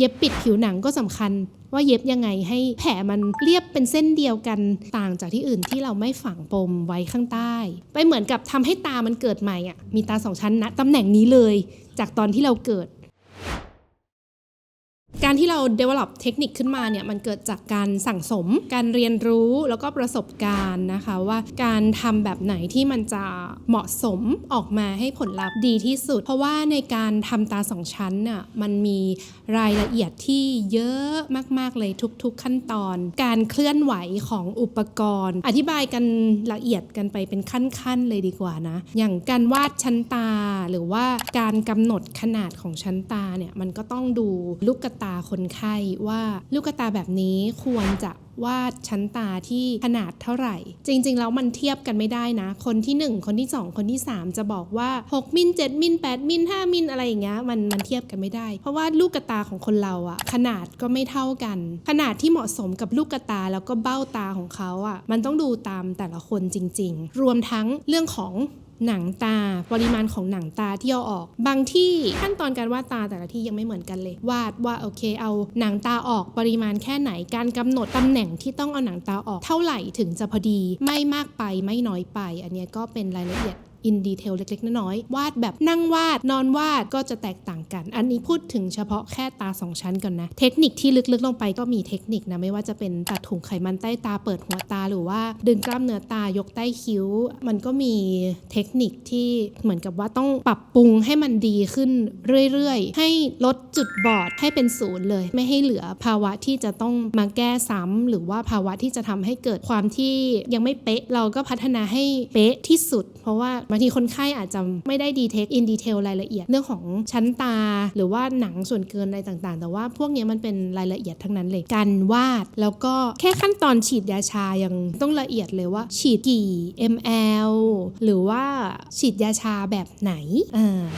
เย็บปิดผิวหนังก็สำคัญ ว่าเย็บยังไงให้แผลมันเรียบเป็นเส้นเดียวกันต่างจากที่อื่นที่เราไม่ฝังปมไว้ข้างใต้ ไปเหมือนกับทำให้ตามันเกิดใหม่อะมีตาสองชั้นนะตำแหน่งนี้เลย จากตอนที่เราเกิด การที่เรา develop เทคนิคขึ้นมาเนี่ยมันเกิดจากการสั่งสม การเรียนรู้แล้วก็ประสบการณ์นะคะ ว่าการทำแบบไหนที่มันจะเหมาะสมออกมาให้ผลลัพธ์ดีที่สุด เพราะว่าในการทำตาสองชั้นน่ะมันมีรายละเอียดที่เยอะมากๆเลยทุก ๆ ขั้นตอน การเคลื่อนไหวของอุปกรณ์ อธิบายกันละเอียดกันไปเป็นขั้นๆเลยดีกว่านะ อย่างการวาดชั้นตา หรือว่าการกำหนดขนาดของชั้นตาเนี่ยมันก็ต้องดูลูกตาคนไข้ว่าลูกตาแบบนี้ควรจะวาดชั้นตาที่ขนาดเท่าไหร่ จริงๆ แล้วมันเทียบกันไม่ได้นะ คนที่ 1 คนที่ 2 คนที่ 3 จะบอกว่า 6 มิล7มิล8มิล5มิลอะไรอย่างเงี้ยมันมันเทียบกันไม่ได้ เพราะว่าลูกตาของคนเราอะขนาดก็ไม่เท่ากัน ขนาดที่เหมาะสมกับลูกตาแล้วก็เบ้าตาของเขาอะมันต้องดูตามแต่ละคนจริง ๆ รวมทั้งเรื่องของ หนังตา ปริมาณของหนังตาที่เอาออก บางที่ขั้นตอนการวาดตาแต่ละที่ยังไม่เหมือนกันเลย วาดว่าโอเค เอาหนังตาออกปริมาณแค่ไหน การกำหนดตำแหน่งที่ต้องเอาหนังตาออกเท่าไหร่ถึงจะพอดี ไม่มากไปไม่น้อยไป อันนี้ก็เป็นรายละเอียด อินดีเทลเล็กๆ น้อยๆวาดแบบนั่งวาดนอนวาดก็จะแตกต่างกัน อันนี้พูดถึงเฉพาะแค่ตาสองชั้นก่อนนะ เทคนิคที่ลึกๆลงไปก็มีเทคนิคนะ ไม่ว่าจะเป็นตัดถุงไขมันใต้ตาเปิดหัวตาหรือว่า ดึงกล้ามเนื้อตายกใต้คิ้ว มันก็มีเทคนิคที่เหมือนกับว่าต้องปรับปรุงให้มันดีขึ้นเรื่อยๆ ให้ลดจุดบอดให้เป็นศูนย์เลย ไม่ให้เหลือภาวะที่จะต้องมาแก้ซ้ำหรือว่าภาวะที่จะทำให้เกิดความที่ยังไม่เป๊ะเราก็พัฒนาให้เป๊ะที่สุด เพราะว่าบางทีคนไข้อาจจะไม่ได้ดีเทคอินดีเทลรายละเอียดเรื่องของชั้นตา หรือว่าหนังส่วนเกินอะไรต่างๆ แต่ว่าพวกนี้มันเป็นรายละเอียดทั้งนั้นเลยการวาด แล้วก็แค่ขั้นตอนฉีดยาชายังต้องละเอียดเลยว่า ฉีดกี่ ml หรือว่าฉีดยาชาแบบไหน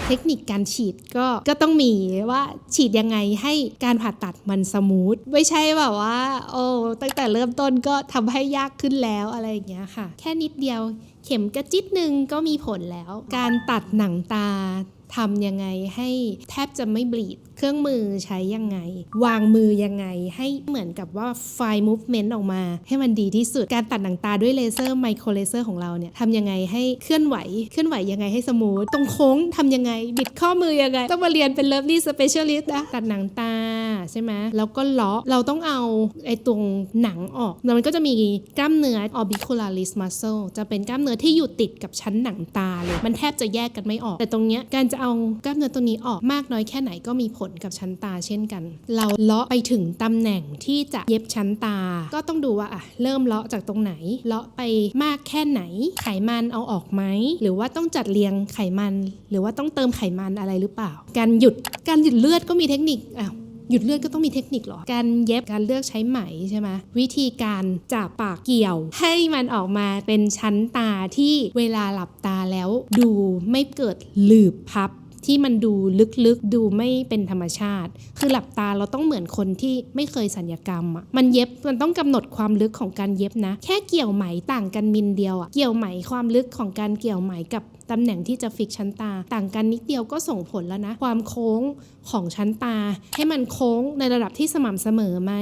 เทคนิคการฉีดก็ก็ต้องมีว่าฉีดยังไงให้การผ่าตัดมันสมูทไม่ใช่แบบว่า โอ้ตั้งแต่เริ่มต้นก็ทำให้ยากขึ้นแล้วอะไรอย่างเงี้ยค่ะ แค่นิดเดียวเข็มกระจิตหนึ่งก็มีผลแล้ว การตัดหนังตาทำยังไงให้แทบจะไม่บลีด เครื่องมือใช้ยังไง วางมือยังไง ให้เหมือนกับว่าไฟมูฟเมนต์ออกมา ให้มันดีที่สุด การตัดหนังตาด้วยเลเซอร์ไมโครเลเซอร์ของเราเนี่ยทำยังไงให้เคลื่อนไหว เคลื่อนไหวยังไงให้สมูท ตรงโค้งทำยังไง บิดข้อมือยังไง ต้องมาเรียนเป็นเลิฟลี่สเปเชียลิสต์นะ ตัดหนังตา ใช่ไหมแล้วก็เลาะเราต้องเอาไอ้ตรงหนังออกแล้วมันก็จะมีกล้ามเนื้อ orbicularis muscle จะเป็นกล้ามเนื้อที่อยู่ติดกับชั้นหนังตาเลย มันแทบจะแยกกันไม่ออก แต่ตรงเนี้ยการจะเอากล้ามเนื้อตัวนี้ออกมากน้อยแค่ไหนก็มีผลกับชั้นตาเช่นกัน เราเลาะไปถึงตำแหน่งที่จะเย็บชั้นตา ก็ต้องดูว่าอะเริ่มเลาะจากตรงไหน เลาะไปมากแค่ไหน ไขมันเอาออกไหม หรือว่าต้องจัดเรียงไขมัน หรือว่าต้องเติมไขมันอะไรหรือเปล่า การหยุด การหยุดเลือดก็มีเทคนิคอ้าว หยุดเลือดก็ต้องมีเทคนิคหรอ การเย็บการเลือกใช้ไหมใช่ไหมวิธีการจับปากเกี่ยว ให้มันออกมาเป็นชั้นตาที่เวลาหลับตาแล้ว ดูไม่เกิดหลืบพับ ที่มันดูลึกๆ ดูไม่เป็นธรรมชาติ คือหลับตาเราต้องเหมือนคนที่ไม่เคยสัญญกรรมอะมันเย็บมันต้องกำหนดความลึกของการเย็บนะ แค่เกี่ยวไหมต่างกันมิลเดียวอะเกี่ยวไหมความลึกของการเกี่ยวไหมกับตำแหน่งที่จะฟิกชั้นตา ต่างกันนิดเดียวก็ส่งผลแล้วนะ ความโค้งของชั้นตา ให้มันโค้งในระดับที่สม่ำเสมอไหม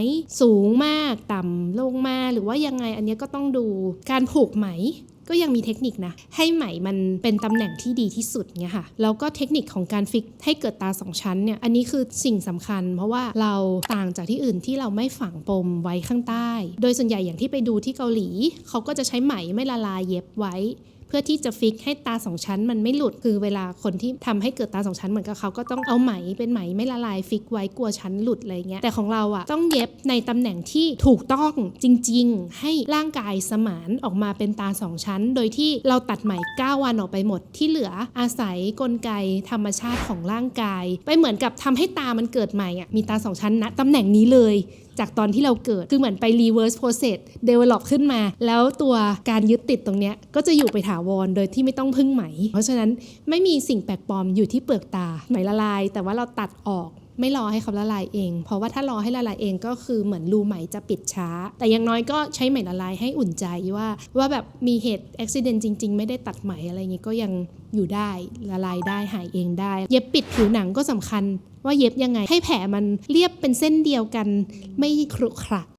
สูงมากต่ำลงมาหรือว่ายังไงอันเนี้ยก็ต้องดูการผูกไหม ก็ยังมีเทคนิคนะ ให้ไหมมันเป็นตำแหน่งที่ดีที่สุดเนี่ยค่ะ แล้วก็เทคนิคของการฟิกให้เกิดตาสองชั้นเนี่ย อันนี้คือสิ่งสำคัญ เพราะว่าเราต่างจากที่อื่นที่เราไม่ฝังปมไว้ข้างใต้ โดยส่วนใหญ่อย่างที่ไปดูที่เกาหลี เขาก็จะใช้ไหมไม่ละลายเย็บไว้ เพื่อที่จะฟิกให้ตาสองชั้นมันไม่หลุดคือเวลาคนที่ทำให้เกิดตาสองชั้นเหมือนกับเขาก็ต้องเอาไหมเป็นไหมไม่ละลายฟิกไว้กลัวชั้นหลุดอะไรเงี้ยแต่ของเราอะต้องเย็บในตำแหน่งที่ถูกต้องจริง ๆ ให้ร่างกายสมานออกมาเป็นตาสองชั้น โดยที่เราตัดไหม9วันออกไปหมดที่เหลืออาศัยกลไกธรรมชาติของร่างกาย ไปเหมือนกับทำให้ตามันเกิดใหม่อะมีตาสองชั้นนะตำแหน่งนี้เลยจากตอนที่เราเกิด คือเหมือนไป reverse process develop ขึ้นมา แล้วตัวการยึดติดตรงเนี้ยก็จะอยู่ไปถาวรโดยที่ไม่ต้องพึ่งไหม เพราะฉะนั้นไม่มีสิ่งแปลกปลอมอยู่ที่เปลือกตาไหมละลาย แต่ว่าเราตัดออก ไม่รอให้เขาละลายเอง เพราะว่าถ้ารอให้ละลายเองก็คือเหมือนรูไหมจะปิดช้า แต่อย่างน้อยก็ใช้ไหมละลายให้อุ่นใจว่า ว่าแบบมีเหตุอุบิเหตุจริง ๆ ไม่ได้ตัดไหมอะไรอย่างงี้ก็ยังอยู่ได้ละลายได้หายเองได้ เย็บปิดผิวหนังก็สำคัญว่าเย็บยังไงให้แผลมันเรียบเป็นเส้นเดียวกันไม่ครุขระ